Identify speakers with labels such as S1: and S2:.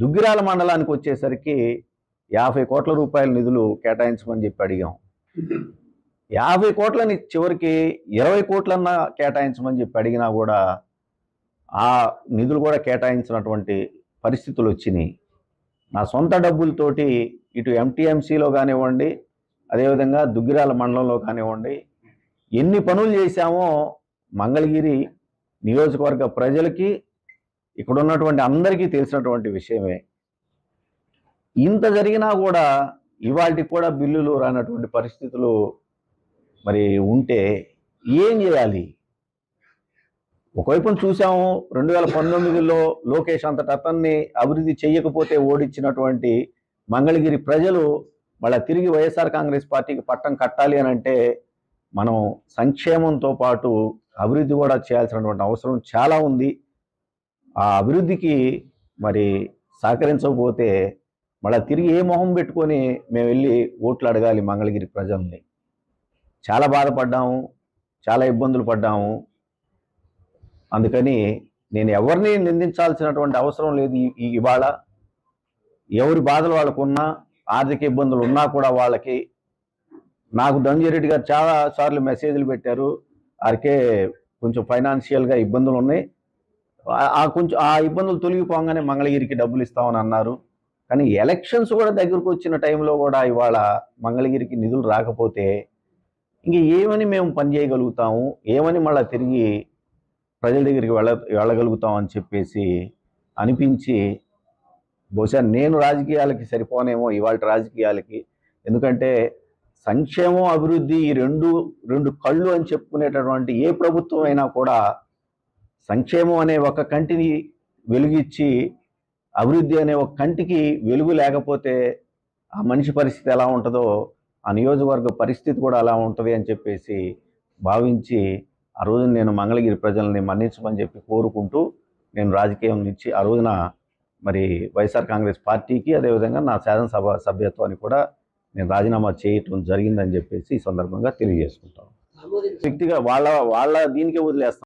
S1: దుగ్గిరాల మండలానికి వచ్చేసరికి యాభై కోట్ల రూపాయల నిధులు కేటాయించమని చెప్పి అడిగాం. యాభై కోట్లని చివరికి ఇరవై కోట్లన్నా కేటాయించమని చెప్పి అడిగినా కూడా ఆ నిధులు కూడా కేటాయించినటువంటి పరిస్థితులు వచ్చినాయి. నా సొంత డబ్బులతోటి ఇటు ఎంటీఎంసీలో కానివ్వండి అదేవిధంగా దుగ్గిరాల మండలంలో కానివ్వండి ఎన్ని పనులు చేశామో మంగళగిరి నియోజకవర్గ ప్రజలకి ఇక్కడ ఉన్నటువంటి అందరికీ తెలిసినటువంటి విషయమే. ఇంత జరిగినా కూడా ఇవాటికి కూడా బిల్లులు రానటువంటి పరిస్థితులు మరి ఉంటే ఏం చేయాలి? ఒకవైపున చూసాము రెండు వేల పంతొమ్మిదిలో లోకేష్ అంతట అతన్ని అభివృద్ధి చేయకపోతే ఓడించినటువంటి మంగళగిరి ప్రజలు మళ్ళీ తిరిగి వైఎస్ఆర్ కాంగ్రెస్ పార్టీకి పట్టం కట్టాలి అని అంటే మనం సంక్షేమంతో పాటు అభివృద్ధి కూడా చేయాల్సినటువంటి అవసరం చాలా ఉంది. ఆ అభివృద్ధికి మరి సహకరించకపోతే మళ్ళీ తిరిగి ఏ మొహం పెట్టుకొని మేము వెళ్ళి ఓట్లు అడగాలి మంగళగిరి ప్రజల్ని. చాలా బాధపడ్డాము చాలా ఇబ్బందులు పడ్డాము. అందుకని నేను ఎవరిని నిందించాల్సినటువంటి అవసరం లేదు ఈ- ఇవాళ. ఎవరి బాధలు వాళ్ళకున్నా ఆర్థిక ఇబ్బందులు ఉన్నా కూడా వాళ్ళకి. నాకు ధనంజయరెడ్డి గారు చాలా సార్లు మెసేజ్లు పెట్టారు. వారికే కొంచెం ఫైనాన్షియల్గా ఇబ్బందులు ఉన్నాయి. ఆ- కొంచెం ఆ ఇబ్బందులు తొలగిపోగానే మంగళగిరికి డబ్బులు ఇస్తామని అన్నారు. కానీ ఎలక్షన్స్ కూడా దగ్గరకు వచ్చిన టైంలో కూడా ఇవాళ మంగళగిరికి నిధులు రాకపోతే ఇంక ఏమని మేము పని చేయగలుగుతాము? ఏమని మళ్ళీ తిరిగి ప్రజల దగ్గరికి వెళ్ళ వెళ్ళగలుగుతాం అని చెప్పేసి అనిపించి బహుశా నేను రాజకీయాలకి సరిపోనేమో ఇవాళ రాజకీయాలకి. ఎందుకంటే సంక్షేమం అభివృద్ధి ఈ రెండు రెండు కళ్ళు అని చెప్పుకునేటటువంటి ఏ ప్రభుత్వం అయినా కూడా సంక్షేమం అనే ఒక కంటిని వెలుగిచ్చి అభివృద్ధి అనే ఒక కంటికి వెలుగు లేకపోతే ఆ మనిషి పరిస్థితి ఎలా ఉంటుందో ఆ నియోజకవర్గ పరిస్థితి కూడా అలా ఉంటుంది అని చెప్పేసి భావించి ఆ రోజు నేను మంగళగిరి ప్రజల్ని మన్నించమని చెప్పి కోరుకుంటూ నేను రాజకీయం నుంచి ఆ రోజున మరి వైఎస్ఆర్ కాంగ్రెస్ పార్టీకి అదేవిధంగా నా శాసనసభ సభ్యత్వాన్ని కూడా నేను రాజీనామా చేయటం జరిగిందని చెప్పేసి ఈ సందర్భంగా తెలియజేసుకుంటాను. వ్యక్తిగా వాళ్ళ వాళ్ళ దీనికే వదిలేస్తాం